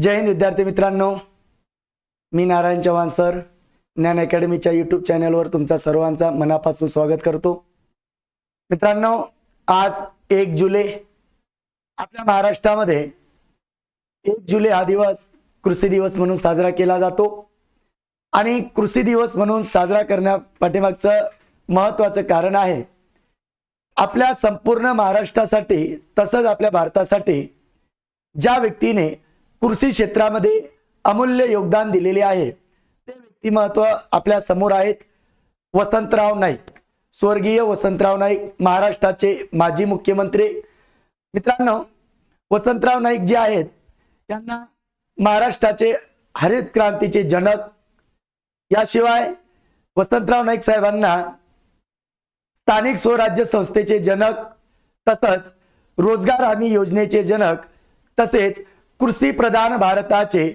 जय हिंद विद्यार्थी मित्रांनो. मी नारायण चव्हाण सर. ज्ञान अकॅडमीच्या यूट्यूब चॅनलवर तुमचा सर्वांचा मनापासून स्वागत करतो. मित्रांनो आज एक जुलै आपल्या महाराष्ट्रामध्ये एक जुलै हा दिवस कृषी दिवस म्हणून साजरा केला जातो. आणि कृषी दिवस म्हणून साजरा करण्या पाठीमागचं महत्वाचं कारण आहे. आपल्या संपूर्ण महाराष्ट्रासाठी तसंच आपल्या भारतासाठी ज्या व्यक्तीने कृषी क्षेत्रामध्ये अमूल्य योगदान दिलेले आहे. ते व्यक्तिमत्व आपल्यासमोर आहेत. वसंतराव नाईक. स्वर्गीय वसंतराव नाईक महाराष्ट्राचे माजी मुख्यमंत्री. मित्रांनो वसंतराव नाईक जे आहेत त्यांना महाराष्ट्राचे हरित क्रांतीचे जनक. याशिवाय वसंतराव नाईक साहेबांना स्थानिक स्वराज्य संस्थेचे जनक तसंच रोजगार हमी योजनेचे जनक तसेच कृषी प्रधान भारताचे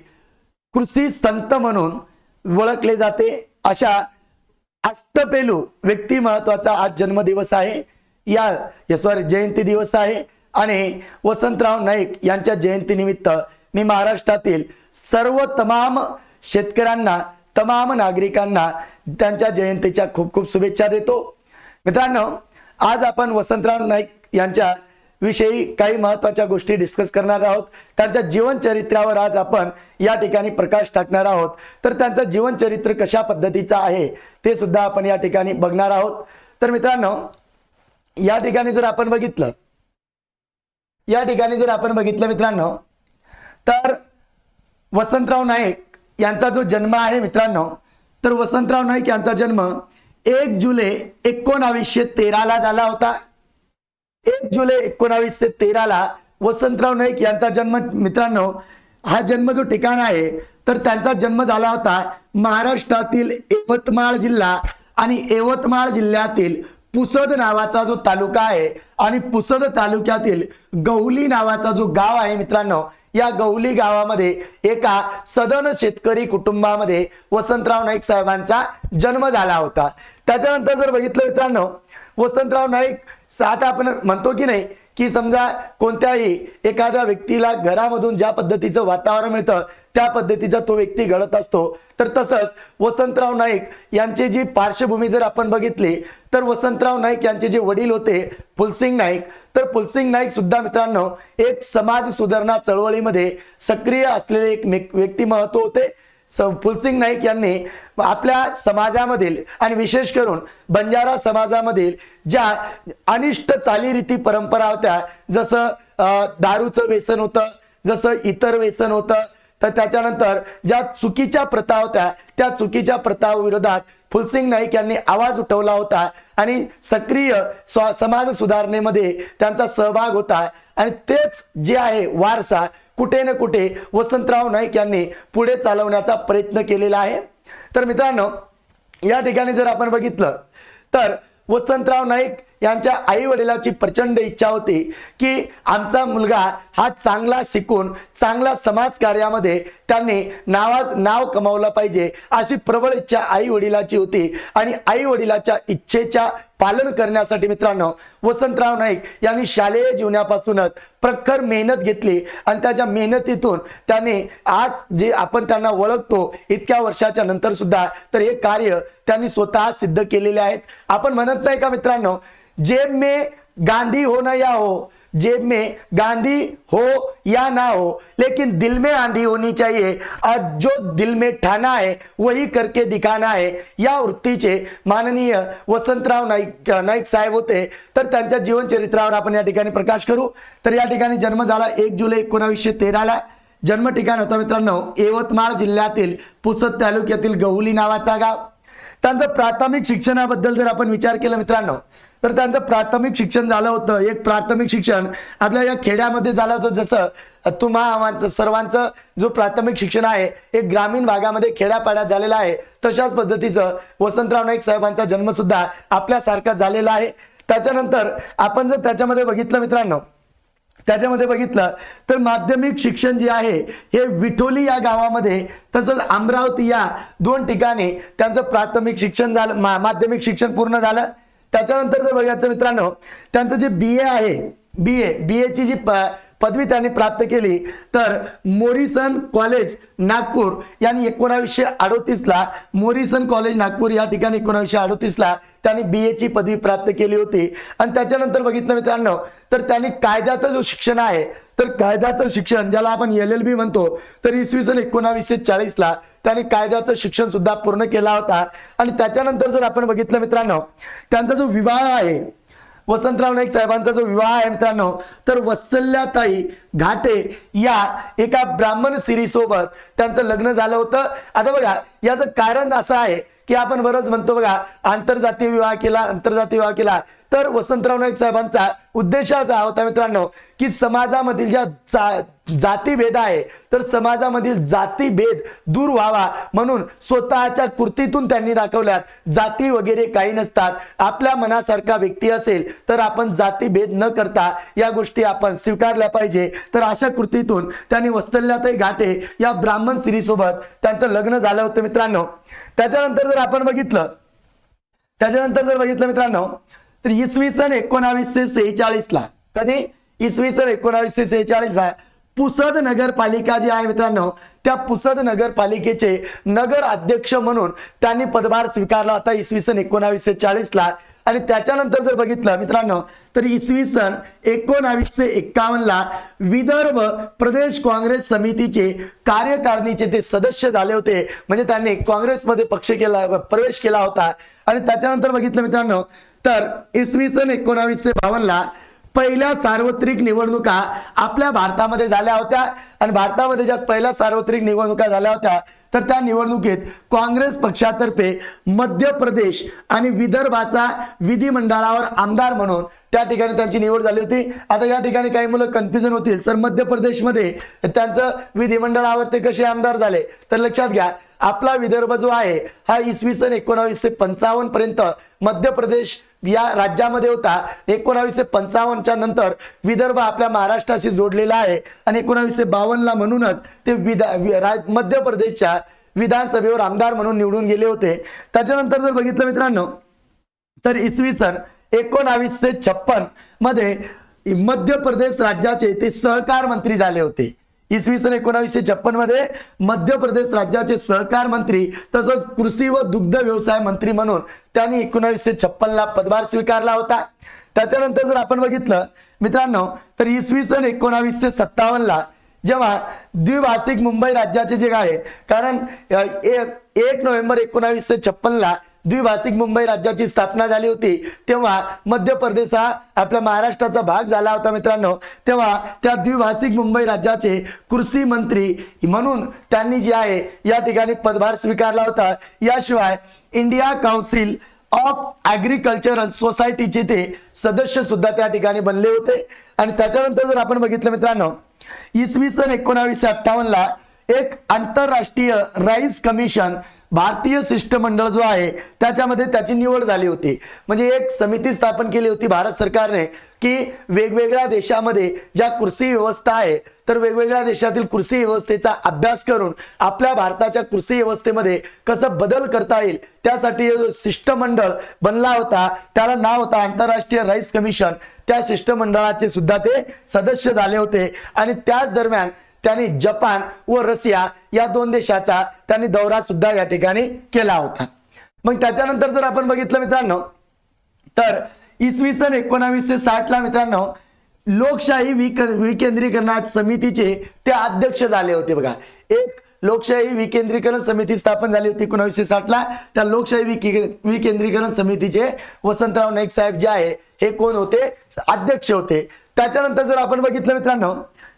कृषी संत म्हणून ओळखले जाते. अशा अष्टपेलू व्यक्तिमत्वाचा आज जन्मदिवस आहे. या या सॉरी जयंती दिवस आहे. आणि वसंतराव नाईक यांच्या जयंतीनिमित्त मी महाराष्ट्रातील सर्व तमाम शेतकऱ्यांना तमाम नागरिकांना त्यांच्या जयंतीच्या खूप खूप शुभेच्छा देतो. मित्रांनो आज आपण वसंतराव नाईक यांच्या विषयी काही महत्त्वाच्या गोष्टी डिस्कस करणार आहोत. त्यांच्या जीवनचरित्रावर आज आपण या ठिकाणी प्रकाश टाकणार आहोत. तर त्यांचं जीवनचरित्र कशा पद्धतीचं आहे ते सुद्धा आपण या ठिकाणी बघणार आहोत. तर मित्रांनो या ठिकाणी जर आपण बघितलं या ठिकाणी जर आपण बघितलं मित्रांनो तर वसंतराव नाईक यांचा जो जन्म आहे मित्रांनो तर वसंतराव नाईक यांचा जन्म एक जुलै एकोणावीसशे तेराला झाला होता. एक जुलै एकोणावीसशे तेराला वसंतराव नाईक यांचा जन्म मित्रांनो हा जन्म जो ठिकाण आहे तर त्यांचा जन्म झाला होता महाराष्ट्रातील यवतमाळ जिल्हा आणि यवतमाळ जिल्ह्यातील पुसद नावाचा जो तालुका आहे आणि पुसद तालुक्यातील गौली नावाचा जो गाव आहे मित्रांनो या गौली गावामध्ये एका सदन शेतकरी कुटुंबामध्ये वसंतराव नाईक साहेबांचा जन्म झाला होता. त्याच्यानंतर जर बघितलं मित्रांनो वसंतराव नाईक सात आपण म्हणतो की नाही की समजा कोणत्याही एखाद्या व्यक्तीला घरामधून ज्या पद्धतीचं वातावरण मिळतं त्या पद्धतीचा तो व्यक्ती घडत असतो. तर तसंच वसंतराव नाईक यांची जी पार्श्वभूमी जर आपण बघितली तर वसंतराव नाईक यांचे जे वडील होते फुलसिंग नाईक. तर फुलसिंग नाईक सुद्धा मित्रांनो एक समाज सुधारणा चळवळीमध्ये सक्रिय असलेले एक व्यक्तिमत्व होते. स- फुलसिंग नाईक यांनी आपल्या समाजामधील आणि विशेष करून बंजारा समाजामधील ज्या अनिष्ट चालीरीती परंपरा होत्या जसं दारूचं व्यसन होतं जसं इतर व्यसन होतं तर त्याच्यानंतर ज्या चुकीच्या प्रथा होत्या त्या चुकीच्या प्रथा विरोधात फुलसिंग नाईक यांनी आवाज उठवला होता आणि सक्रिय स्वा समाज सुधारणेमध्ये त्यांचा सहभाग होता. आणि तेच जे आहे वारसा कुठे ना कुठे वसंतराव नाईक यांनी पुढे चालवण्याचा प्रयत्न केलेला आहे. तर मित्रांनो या ठिकाणी जर आपण बघितलं तर वसंतराव नाईक यांच्या आई वडिलांची प्रचंड इच्छा होती की आमचा मुलगा हा चांगला शिकून चांगला समाज कार्यामध्ये त्यांनी नावाज नाव कमावलं पाहिजे अशी प्रबळ इच्छा आई वडिलाची होती. आणि आई वडिलाच्या इच्छेच्या पालन करण्यासाठी मित्रांनो वसंतराव नाईक यांनी शालेय जीवनापासूनच प्रखर मेहनत घेतली आणि त्याच्या मेहनतीतून त्यांनी आज जे आपण त्यांना ओळखतो इतक्या वर्षाच्या नंतर सुद्धा तर हे कार्य त्यांनी स्वतः सिद्ध केलेले आहेत. आपण म्हणत नाही का मित्रांनो जेब में गांधी हो ना या हो जेब में गांधी हो या ना हो लेकिन दिल में आंधी होनी चाहिए। और जो दिल में ठाना है वही करके दिखाना है। या वृत्तीचे माननीय वसंतराव नाईक नाईक साहेब होते तर त्यांच्या जीवनचरित्रावर आपण या ठिकाणी प्रकाश करू। तर या ठिकाणी जन्म झाला एक जुलै एकोणावीसशे तेराला. जन्म ठिकाण होता मित्रांनो यवतमाळ जिल्ह्यातील पुसद तालुक्यातील गहुली नावाचा गाव. त्यांचं प्राथमिक शिक्षणाबद्दल जर आपण विचार केला मित्रांनो तर त्यांचं प्राथमिक शिक्षण झालं होतं. एक प्राथमिक शिक्षण आपल्या या खेड्यामध्ये झालं होतं. जसं तुम्हा सर्वांचं जो प्राथमिक शिक्षण आहे हे ग्रामीण भागामध्ये खेड्यापाड्यात झालेलं आहे. तशाच पद्धतीचं वसंतराव नाईक साहेबांचा जन्म सुद्धा आपल्यासारखा झालेला आहे. त्याच्यानंतर आपण जर त्याच्यामध्ये बघितलं मित्रांनो त्याच्यामध्ये बघितलं तर माध्यमिक शिक्षण जे आहे हे विठोली या गावामध्ये तसंच अमरावती या दोन ठिकाणी त्यांचं प्राथमिक शिक्षण झालं मा- माध्यमिक शिक्षण पूर्ण झालं. त्याच्यानंतर जर बघायचं मित्रांनो त्यांचं जे बी ए आहे बी ए बी एची जी प- पदवी त्यांनी प्राप्त केली. तर मोरिसन कॉलेज नागपूर यांनी एकोणावीसशे अडोतीसला मोरिसन कॉलेज नागपूर या ठिकाणी एकोणावीसशे अडोतीसला त्यांनी बी ची पदवी प्राप्त केली होती. आणि त्याच्यानंतर बघितलं मित्रांनो तर त्यांनी कायद्याचं जो शिक्षण आहे तर कायद्याचं शिक्षण ज्याला आपण एल एल बी म्हणतो तर इसवी सन एकोणावीसशे चाळीसला त्यांनी कायद्याचं शिक्षण सुद्धा पूर्ण केला होता. आणि त्याच्यानंतर जर आपण बघितलं मित्रांनो त्यांचा जो विवाह आहे वसंतराव नाईक साहेबांचा जो विवाह आहे मित्रांनो तर वत्सल्याताई घाटे या एका ब्राह्मण सिरी सोबत त्यांचं लग्न झालं होतं. आता बघा याचं कारण असं आहे की आपण बरंच म्हणतो बघा आंतरजातीय विवाह केला आंतरजातीय विवाह केला. तर वसंतराव नाईक साहेबांचा उद्देश असा होता मित्रांनो की समाजामधील ज्या जातीभेद आहे तर समाजामधील जातीभेद दूर व्हावा म्हणून स्वतःच्या कृतीतून त्यांनी दाखवल्यात. जाती वगैरे काही नसतात. आपल्या मनासारखा व्यक्ती असेल तर आपण जातीभेद न करता या गोष्टी आपण स्वीकारल्या पाहिजे. तर अशा कृतीतून त्यांनी वस्तल्यातही घाटे या ब्राह्मण स्त्रीसोबत त्यांचं लग्न झालं होतं मित्रांनो. त्याच्यानंतर जर आपण बघितलं त्याच्यानंतर जर बघितलं मित्रांनो तर इसवी सन एकोणावीसशे सेहेचाळीस ला कधी? इसवी सन एकोणावीसशे सेहेचाळीस ला पुसद नगरपालिका जी आहे मित्रांनो त्या पुसद नगरपालिकेचे नगर अध्यक्ष म्हणून त्यांनी पदभार स्वीकारला होता इसवी सन एकोणावीसशे चाळीस ला आणि त्याच्यानंतर जर बघितलं मित्रांनो तर इसवी सन एकोणावीसशे एक्कावन्न ला विदर्भ प्रदेश काँग्रेस समितीचे कार्यकारिणीचे ते सदस्य झाले होते. म्हणजे त्यांनी काँग्रेसमध्ये पक्ष केला प्रवेश केला होता. आणि त्याच्यानंतर बघितलं मित्रांनो तर इसवी सन एकोणावीसशे बावन्नला पहिल्या सार्वत्रिक निवडणुका आपल्या भारतामध्ये झाल्या होत्या. आणि भारतामध्ये ज्या पहिल्या सार्वत्रिक निवडणुका झाल्या होत्या तर त्या निवडणुकीत काँग्रेस पक्षातर्फे मध्य प्रदेश आणि विदर्भाचा विधिमंडळावर आमदार म्हणून त्या ठिकाणी त्यांची निवड झाली होती. आता या ठिकाणी काही मुलं कन्फ्युजन होतील. सर मध्य प्रदेशमध्ये त्यांचं विधिमंडळावर ते कसे आमदार झाले? तर लक्षात घ्या आपला विदर्भ जो आहे हा इसवी सन एकोणावीसशे पंचावन्न पर्यंत मध्य प्रदेश या राज्यामध्ये होता. एकोणावीसशे पंचावन्नच्या नंतर विदर्भ आपल्या महाराष्ट्राशी जोडलेला आहे. आणि एकोणावीसशे बावन्नला म्हणूनच ते विधा वि- राज- मध्य प्रदेशच्या विधानसभेवर आमदार म्हणून निवडून गेले होते. त्याच्यानंतर जर बघितलं मित्रांनो तर इसवी सन एकोणावीसशे छप्पनमध्ये मध्य प्रदेश राज्याचे ते सहकार मंत्री झाले होते. इसवी सन एकोणावीसशे छप्पनमध्ये मध्य प्रदेश राज्याचे सहकार मंत्री तसंच कृषी व दुग्ध व्यवसाय मंत्री म्हणून त्यांनी एकोणावीसशे छप्पन ला पदभार स्वीकारला होता. त्याच्यानंतर जर आपण बघितलं मित्रांनो तर इसवी सन एकोणावीसशे सत्तावन्न ला जेव्हा द्विभाषिक मुंबई राज्याचे जे आहे कारण एक एक नोव्हेंबर एकोणावीसशे छप्पन ला द्विभाषिक मुंबई राज्याची स्थापना झाली होती. तेव्हा मध्य प्रदेश हा आपल्या महाराष्ट्राचा भाग झाला होता मित्रांनो. तेव्हा त्या द्विभाषिक मुंबई राज्याचे कृषी मंत्री म्हणून त्यांनी जे आहे या ठिकाणी पदभार स्वीकारला होता. याशिवाय इंडिया काउन्सिल ऑफ ॲग्रिकल्चरल सोसायटीचे ते सदस्य सुद्धा त्या ठिकाणी बनले होते. आणि त्याच्यानंतर जर आपण बघितलं मित्रांनो इसवी सन एकोणावीसशे अठ्ठावन्नला एक आंतरराष्ट्रीय राईस कमिशन भारतीय शिष्टमंडळ जो आहे त्याच्यामध्ये त्याची निवड झाली होती. म्हणजे एक समिती स्थापन केली होती भारत सरकारने की वेगवेगळ्या देशामध्ये ज्या कृषी व्यवस्था आहे तर वेगवेगळ्या देशातील कृषी व्यवस्थेचा अभ्यास करून आपल्या भारताच्या कृषी व्यवस्थेमध्ये कसं बदल करता येईल त्यासाठी जो शिष्टमंडळ बनला होता त्याला नाव होता आंतरराष्ट्रीय राईस कमिशन. त्या शिष्टमंडळाचे सुद्धा ते सदस्य झाले होते. आणि त्याच दरम्यान त्यांनी जपान व रशिया या दोन देशाचा त्यांनी दौरा सुद्धा या ठिकाणी केला होता. मग त्याच्यानंतर जर आपण बघितलं मित्रांनो तर इसवी सन एकोणावीसशे साठ ला मित्रांनो लोकशाही विक विकेंद्रीकरणात समितीचे ते अध्यक्ष झाले होते बघा. एक लोकशाही विकेंद्रीकरण समिती स्थापन झाली होती एकोणावीसशे साठ ला. त्या लोकशाही विकेंद्रीकरण समितीचे वसंतराव नाईक साहेब जे आहे हे कोण होते? अध्यक्ष होते. त्याच्यानंतर जर आपण बघितलं मित्रांनो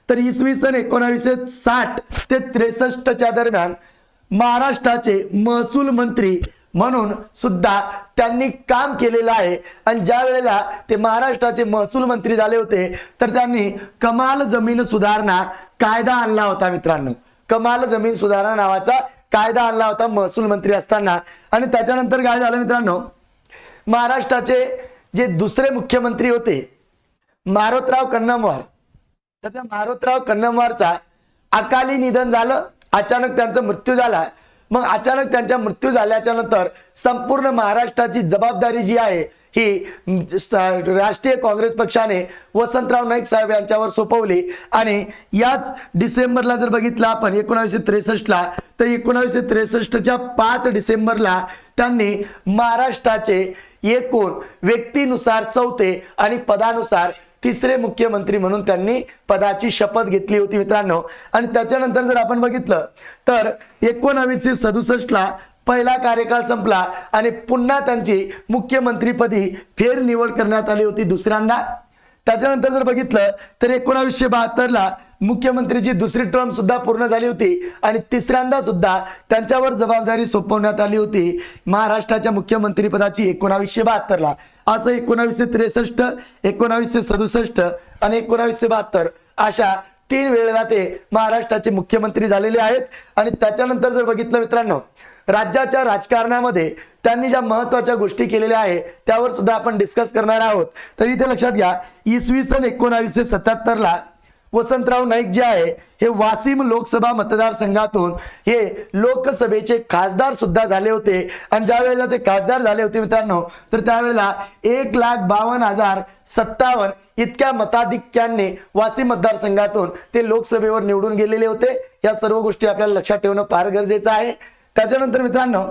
तर इसवी सन एकोणावीसशे साठ ते त्रेसष्टच्या दरम्यान महाराष्ट्राचे महसूल मंत्री म्हणून सुद्धा त्यांनी काम केलेलं आहे. आणि ज्या वेळेला ते महाराष्ट्राचे महसूल मंत्री झाले होते तर त्यांनी कमाल जमीन सुधारणा कायदा आणला होता मित्रांनो. कमाल जमीन सुधारणा नावाचा कायदा आणला होता महसूल मंत्री असताना. आणि त्याच्यानंतर काय झालं मित्रांनो? महाराष्ट्राचे जे दुसरे मुख्यमंत्री होते मारोतराव कन्नमवार तर त्या मारोतराव कन्नमवारचा अकाली निधन झालं अचानक त्यांचा मृत्यू झाला. मग अचानक त्यांच्या मृत्यू झाल्याच्यानंतर संपूर्ण महाराष्ट्राची जबाबदारी जी आहे ही राष्ट्रीय काँग्रेस पक्षाने वसंतराव नाईक साहेब यांच्यावर सोपवली. आणि याच डिसेंबरला जर बघितलं आपण एकोणावीसशे त्रेसष्टला तर एकोणावीसशे त्रेसष्टच्या पाच डिसेंबरला त्यांनी महाराष्ट्राचे एकूण व्यक्तीनुसार चौथे आणि पदानुसार तिसरे मुख्यमंत्री म्हणून त्यांनी पदाची शपथ घेतली होती मित्रांनो. आणि त्याच्यानंतर जर आपण बघितलं तर एकोणावीसशे सदुसष्टला पहिला कार्यकाळ संपला आणि पुन्हा त्यांची मुख्यमंत्रीपदी फेरनिवड करण्यात आली होती दुसऱ्यांदा. त्याच्यानंतर जर बघितलं तर एकोणावीसशे बहात्तरला मुख्यमंत्रीची दुसरी टर्म सुद्धा पूर्ण झाली होती आणि तिसऱ्यांदा सुद्धा त्यांच्यावर जबाबदारी सोपवण्यात आली होती महाराष्ट्राच्या मुख्यमंत्रीपदाची एकोणावीसशे एकोणावीसशे बहात्तरला. असं एकोणावीसशे त्रेसष्ट एकोणावीसशे सदुसष्ट आणि एकोणावीसशे बहात्तर अशा तीन वेळेला ते महाराष्ट्राचे मुख्यमंत्री झालेले आहेत. आणि त्याच्यानंतर जर बघितलं मित्रांनो राज्याच्या राजकारणामध्ये त्यांनी ज्या महत्त्वाच्या गोष्टी केलेल्या आहे त्यावर सुद्धा आपण डिस्कस करणार आहोत. तर इथे लक्षात घ्या इसवी सन एकोणावीसशे सत्याहत्तरला वसंतराव नाईक जे आहे हे वासिम लोकसभा मतदारसंघातून हे लोकसभेचे खासदार सुद्धा झाले होते. आणि ज्या वेळेला ते खासदार झाले होते मित्रांनो तर त्यावेळेला एक लाख बावन्न हजार सत्तावन्न इतक्या मताधिक्यांनी वासिम मतदारसंघातून ते लोकसभेवर निवडून गेलेले होते. या सर्व गोष्टी आपल्याला लक्षात ठेवणं फार गरजेचं आहे. त्याच्यानंतर मित्रांनो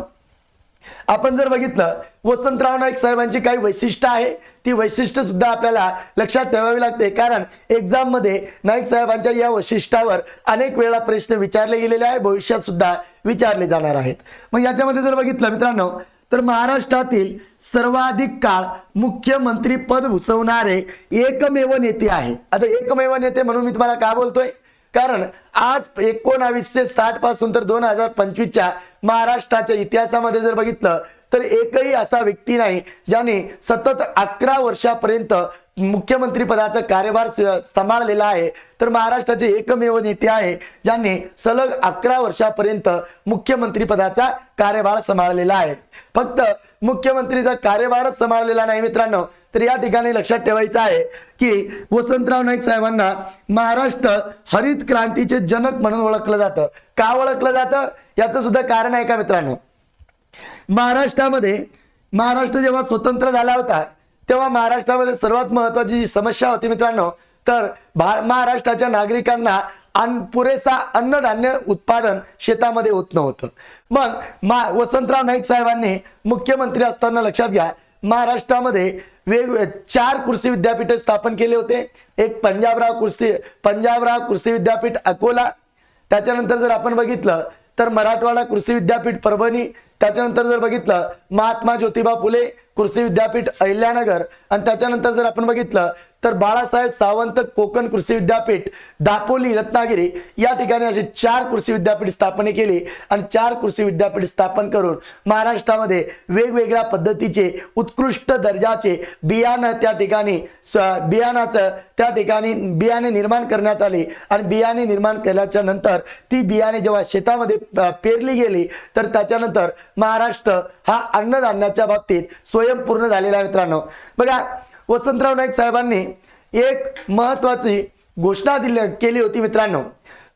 आपण जर बघितलं वसंतराव नाईक साहेबांची काही वैशिष्ट्य आहे ती वैशिष्ट्य सुद्धा आपल्याला लक्षात ठेवावी लागते. कारण एक्झाममध्ये नाईक साहेबांच्या या वैशिष्ट्यावर अनेक वेळा प्रश्न विचारले गेलेले आहे भविष्यात सुद्धा विचारले जाणार आहेत. मग याच्यामध्ये जर बघितलं मित्रांनो तर महाराष्ट्रातील सर्वाधिक काळ मुख्यमंत्री पद भूषवणारे एकमेव नेते आहे आता एकमेव नेते म्हणून मी तुम्हाला का बोलतोय? कारण आज एकोणावीसशे साठपासून तर दोन हजार पंचवीसच्या महाराष्ट्राच्या इतिहासामध्ये जर बघितलं तर एकही असा व्यक्ती नाही ज्याने सतत अकरा वर्षापर्यंत मुख्यमंत्री पदाचा कार्यभार सांभाळलेला आहे. तर महाराष्ट्राचे एकमेव नेते आहे ज्यांनी सलग अकरा वर्षापर्यंत मुख्यमंत्री पदाचा कार्यभार सांभाळलेला आहे. फक्त मुख्यमंत्रीचा कार्यभारच सांभाळलेला नाही मित्रांनो तर या ठिकाणी लक्षात ठेवायचं आहे की वसंतराव नाईक साहेबांना महाराष्ट्र हरित क्रांतीचे जनक म्हणून ओळखलं जातं. का ओळखलं जातं? याचं सुद्धा कारण आहे का मित्रांनो? महाराष्ट्रामध्ये महाराष्ट्र जेव्हा स्वतंत्र झाला होता तेव्हा महाराष्ट्रामध्ये सर्वात महत्वाची जी समस्या होती मित्रांनो तर भा महाराष्ट्राच्या नागरिकांना अन्न पुरेसा अन्नधान्य उत्पादन शेतामध्ये होत नव्हतं. मग मा वसंतराव नाईक साहेबांनी मुख्यमंत्री असताना लक्षात घ्या महाराष्ट्रामध्ये वेग चार कृषी विद्यापीठे स्थापन केले होते. एक पंजाबराव कृषी पंजाबराव कृषी विद्यापीठ अकोला. त्याच्यानंतर जर आपण बघितलं तर मराठवाडा कृषी विद्यापीठ परभणी त्याच्यानंतर जर बघितलं महात्मा ज्योतिबा फुले कृषी विद्यापीठ अहिल्यानगर. आणि त्याच्यानंतर जर आपण बघितलं तर बाळासाहेब सावंत कोकण कृषी विद्यापीठ दापोली रत्नागिरी या ठिकाणी असे चार कृषी विद्यापीठ स्थापने केली आणि चार कृषी विद्यापीठ स्थापन करून महाराष्ट्रामध्ये वेगवेगळ्या पद्धतीचे उत्कृष्ट दर्जाचे बियाणं त्या ठिकाणी बियाणाचं त्या ठिकाणी बियाणे निर्माण करण्यात आले. आणि बियाणे निर्माण केल्याच्यानंतर ती बियाणे जेव्हा शेतामध्ये पेरली गेली तर त्याच्यानंतर महाराष्ट्र हा अन्नधान्याच्या बाबतीत स्वयंपूर्ण झालेला आहे मित्रांनो. बघा वसंतराव नाईक साहेबांनी एक महत्वाची घोषणा दिली केली होती मित्रांनो.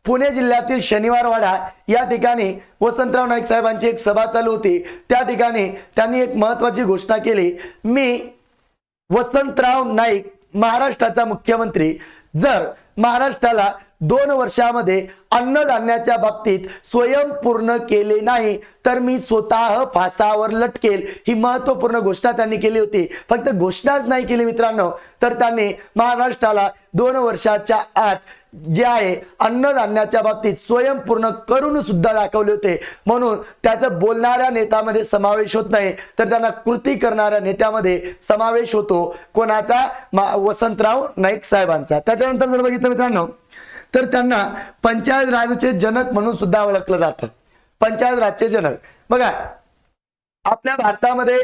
पुणे जिल्ह्यातील शनिवारवाडा या ठिकाणी वसंतराव नाईक साहेबांची एक सभा चालू होती. त्या ठिकाणी त्यांनी एक महत्वाची घोषणा केली. मी वसंतराव नाईक महाराष्ट्राचा मुख्यमंत्री. जर महाराष्ट्राला दोन वर्षामध्ये अन्नधान्याच्या बाबतीत स्वयंपूर्ण केले नाही तर मी स्वतः फासावर लटकेल. ही महत्त्वपूर्ण घोषणा त्यांनी केली होती. फक्त घोषणाच नाही केली मित्रांनो. तर त्यांनी महाराष्ट्राला दोन वर्षाच्या आत जे आहे अन्नधान्याच्या बाबतीत स्वयंपूर्ण करून सुद्धा दाखवले होते. म्हणून त्याचं बोलणाऱ्या नेत्यामध्ये समावेश होत नाही. तर त्यांना कृती करणाऱ्या नेत्यामध्ये समावेश होतो. कोणाचा? मा- वसंतराव नाईक साहेबांचा. त्याच्यानंतर जर बघितलं मित्रांनो तर त्यांना पंचायत राजचे जनक म्हणून सुद्धा ओळखलं जातं. पंचायत राजचे जनक. बघा आपल्या भारतामध्ये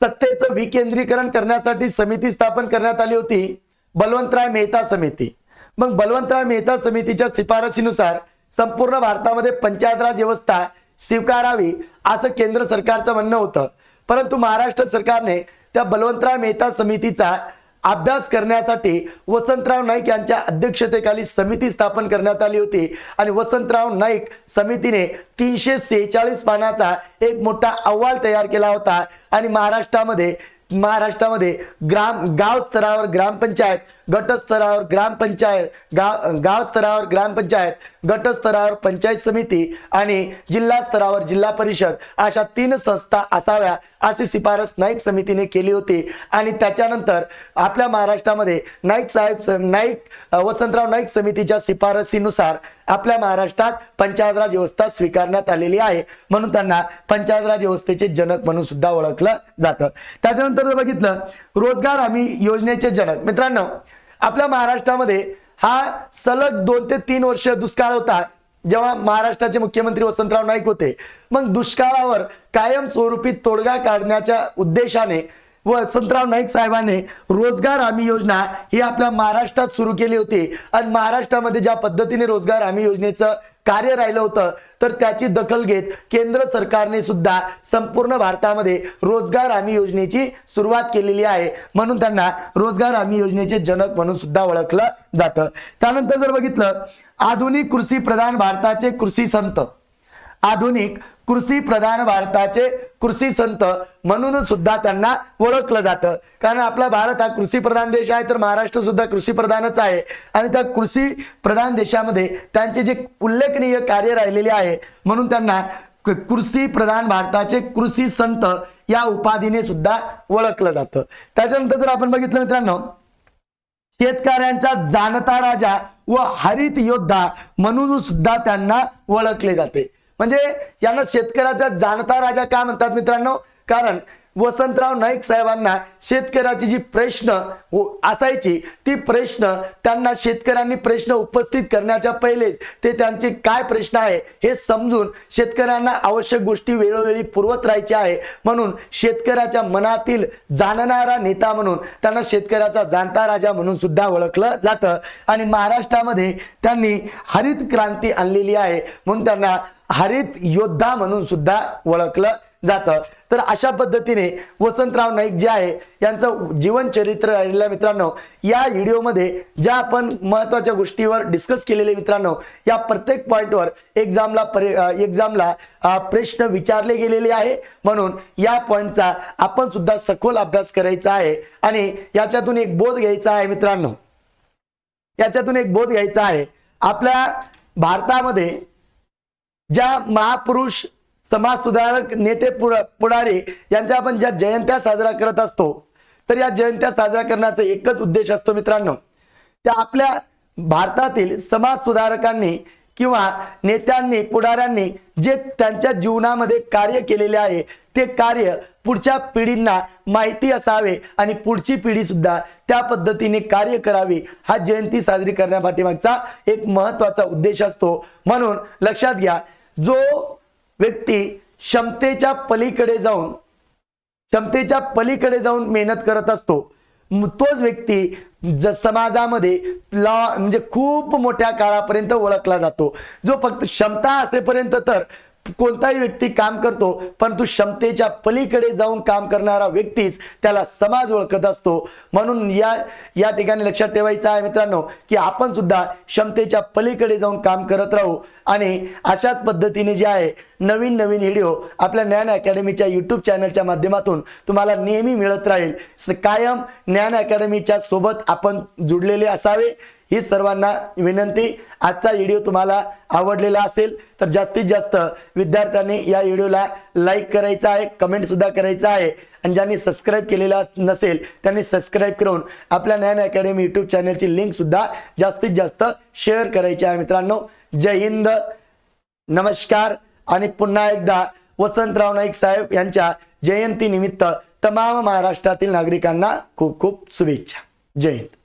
सत्तेचं विकेंद्रीकरण करण्यासाठी समिती स्थापन करण्यात आली होती बलवंतराय मेहता समिती. मग बलवंतराय मेहता समितीच्या शिफारसीनुसार संपूर्ण भारतामध्ये पंचायत राज व्यवस्था स्वीकारावी असं केंद्र सरकारचं म्हणणं होतं. परंतु महाराष्ट्र सरकारने त्या बलवंतराय मेहता समितीचा अभ्यास करण्यासाठी वसंतराव नाईक यांच्या अध्यक्षतेखाली समिती स्थापन करण्यात आली होती. आणि वसंतराव नाईक समितीने तीनशे सेहेचाळीस पानाचा एक मोठा अहवाल तयार केला होता. आणि महाराष्ट्रामध्ये महाराष्ट्रामध्ये ग्राम गाव स्तरावर ग्रामपंचायत गटस्तरावर ग्रामपंचायत गाव गाव स्तरावर ग्रामपंचायत गट स्तरावर पंचायत समिती आणि जिल्हा स्तरावर जिल्हा परिषद अशा तीन संस्था असाव्या अशी शिफारस नाईक समितीने केली होती. आणि त्याच्यानंतर आपल्या महाराष्ट्रामध्ये नाईक साहेब नाईक वसंतराव नाईक समितीच्या शिफारसीनुसार आपल्या महाराष्ट्रात पंचायत राज व्यवस्था स्वीकारण्यात आलेली आहे. म्हणून त्यांना पंचायत राज व्यवस्थेचे जनक म्हणून सुद्धा ओळखलं जातं. त्याच्यानंतर जर बघितलं रोजगार हमी योजनेचे जनक. मित्रांनो आपल्या महाराष्ट्रामध्ये हा सलग दोन ते तीन वर्ष दुष्काळ होता जेव्हा महाराष्ट्राचे मुख्यमंत्री वसंतराव नाईक होते. मग दुष्काळावर कायमस्वरूपी तोडगा काढण्याच्या उद्देशाने वसंतराव नाईक साहेबांनी रोजगार हमी योजना ही आपल्या महाराष्ट्रात सुरू केली होती. आणि महाराष्ट्रामध्ये ज्या पद्धतीने रोजगार हमी योजनेचं कार्य राहिलं होतं तर त्याची दखल घेत केंद्र सरकारने सुद्धा संपूर्ण भारतामध्ये रोजगार हमी योजनेची सुरुवात केलेली आहे. म्हणून त्यांना रोजगार हमी योजनेचे जनक म्हणून सुद्धा ओळखलं जातं. त्यानंतर जर बघितलं आधुनिक कृषी प्रधान भारताचे कृषी संत. आधुनिक कृषी प्रधान भारताचे कृषी संत म्हणून सुद्धा त्यांना ओळखलं जातं. कारण आपला भारत हा कृषी प्रधान देश आहे तर महाराष्ट्र सुद्धा कृषी प्रधानच आहे. आणि त्या कृषी प्रधान देशामध्ये त्यांचे जे उल्लेखनीय कार्य राहिलेले आहे म्हणून त्यांना कृषी प्रधान भारताचे कृषी संत या उपाधीने सुद्धा ओळखलं जातं. त्याच्यानंतर जर आपण बघितलं मित्रांनो शेतकऱ्यांचा जाणता राजा व हरित योद्धा म्हणून सुद्धा त्यांना ओळखले जाते. म्हणजे यांना शेतकऱ्याचा जाणता राजा का म्हणतात मित्रांनो? कारण वसंतराव नाईक साहेबांना शेतकऱ्याची जी प्रश्न असायची ती प्रश्न त्यांना शेतकऱ्यांनी प्रश्न उपस्थित करण्याच्या पहिलेच ते त्यांचे काय प्रश्न आहे हे समजून शेतकऱ्यांना आवश्यक गोष्टी वेळोवेळी पुरवत राहायची आहे. म्हणून शेतकऱ्याच्या मनातील जाणणारा नेता म्हणून त्यांना शेतकऱ्याचा जाणता राजा म्हणून सुद्धा ओळखलं जातं. आणि महाराष्ट्रामध्ये त्यांनी हरित क्रांती आणलेली आहे. म्हणून त्यांना हरित योद्धा म्हणून सुद्धा ओळखलं जातं. तर अशा पद्धतीने वसंतराव नाईक जे आहे यांचं जीवनचरित्र राहिलेलं मित्रांनो या व्हिडिओमध्ये ज्या आपण महत्त्वाच्या गोष्टीवर डिस्कस केलेले मित्रांनो या प्रत्येक पॉईंटवर एक्झामला एक्झामला प्रश्न विचारले गेलेले आहे. म्हणून या पॉईंटचा आपण सुद्धा सखोल अभ्यास करायचा आहे आणि याच्यातून एक बोध घ्यायचा आहे मित्रांनो. याच्यातून एक बोध घ्यायचा आहे. आपल्या भारतामध्ये ज्या महापुरुष समाज सुधारक नेते पुढारी यांच्या आपण ज्या जयंत्या साजरा करत असतो तर या जयंत्या साजरा करण्याचा एकच उद्देश असतो मित्रांनो. त्या आपल्या भारतातील समाज सुधारकांनी किंवा नेत्यांनी पुढाऱ्यांनी जे त्यांच्या जीवनामध्ये कार्य केलेले आहे ते कार्य पुढच्या पिढींना माहिती असावे आणि पुढची पिढी सुद्धा त्या पद्धतीने कार्य करावी हा जयंती साजरी करण्यापाठीमागचा एक महत्त्वाचा उद्देश असतो. म्हणून लक्षात घ्या जो व्यक्ती क्षमतेच्या पलीकडे जाऊन क्षमतेच्या पलीकडे जाऊन मेहनत करत असतो. तोच व्यक्ती ज समाजामध्ये म्हणजे खूप मोठ्या काळापर्यंत ओळखला जातो. जो फक्त क्षमता असेपर्यंत तर कोणताही व्यक्ती काम करतो परंतु क्षमतेच्या पलीकडे जाऊन काम करणारा व्यक्तीच त्याला समाज ओळखत असतो. म्हणून या या ठिकाणी लक्षात ठेवायचं आहे मित्रांनो की आपण सुद्धा क्षमतेच्या पलीकडे जाऊन काम करत राहू. आणि अशाच पद्धतीने जे आहे नवीन नवीन व्हिडिओ आपल्या ज्ञान अकॅडमीच्या यूट्यूब चॅनलच्या माध्यमातून तुम्हाला नेहमी मिळत राहील. कायम ज्ञान अकॅडमीच्या सोबत आपण जुडलेले असावे. ही सर्वांना विनंती. आजचा व्हिडिओ तुम्हाला आवडलेला असेल तर जास्तीत जास्त विद्यार्थ्यांनी या व्हिडिओला लाईक करायचा आहे कमेंट सुद्धा करायचा आहे. आणि ज्यांनी सबस्क्राईब केलेला नसेल त्यांनी सबस्क्राईब करून आपल्या ज्ञान अकॅडमी युट्यूब चॅनलची लिंक सुद्धा जास्तीत जास्त शेअर करायची आहे मित्रांनो. जय हिंद. नमस्कार. आणि पुन्हा एकदा वसंतराव नाईक साहेब यांच्या जयंती निमित्त तमाम महाराष्ट्रातील नागरिकांना खूप खूप शुभेच्छा. जय हिंद.